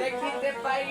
দেখিতে পাইল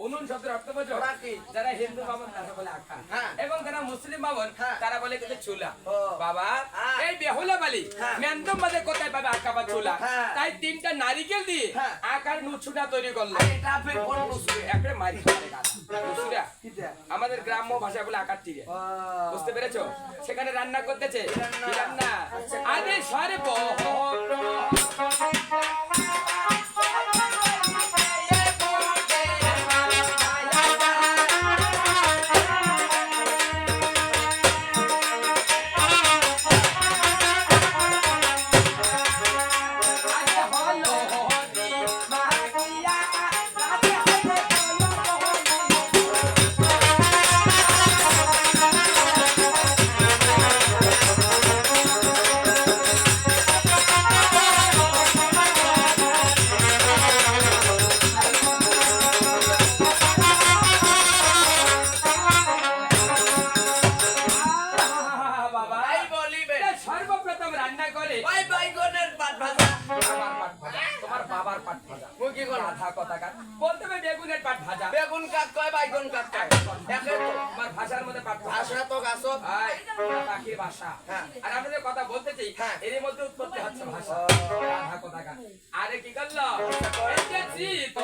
উনুন শব্দের অর্থ বোঝো? যারা হিন্দু বাবন তারা বলে আখা। হ্যাঁ। এবং যারা মুসলিম বাবন হ্যাঁ। তারা বলে কিন্তু চুলা। বাবা হ্যাঁ। এই বেহুলা বালি কোথায় পাবে আঁকা বা চুলা। তাই তিনটা নারিকেল দিয়ে। আকার নুছুটা তৈরি করল। একটা মারি আমাদের গ্রাম্য ভাষায় বলে আকার তীরে বুঝতে পেরেছ? সেখানে রান্না করতেছে। রান্না? আরে সরে বাবা পাট ভাজা। মুই কি করলাম আধা কথা কাট বলতে হবে বেগুনের পাট ভাজা। বেগুন কাক কয় বাইগন কাক কয়? একে তো তোমার ভাষার মধ্যে পাট ভাষা তো গাছত ভাই পাখির ভাষা। হ্যাঁ। আর আমরা যে কথা বলতে চাই হ্যাঁ। এর মধ্যে উৎপত্তি হচ্ছে ভাষা। আধা কথা কাট আরে কি করল? এই যে শীতল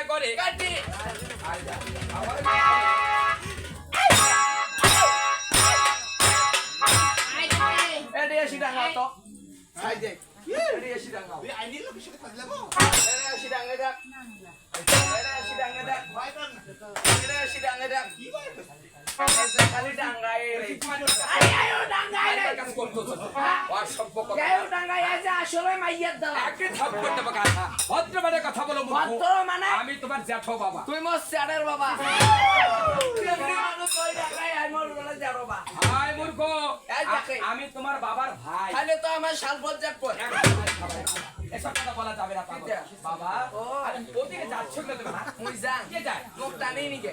বছর রান্না করে কাটি এডি এসি ডাঙ্গা তো মানে আমি তোমার জ্যাঠো বাবা মোর স্যারের বাবা আমি তোমার বাবার ভাই তাহলে তো আমার শাল বজ্জাত পর এসব কথা বলা যাবে না। বাবা ও। যাচ্ছ হ্যাঁ? যান কে যায় মুখ টানি নিকে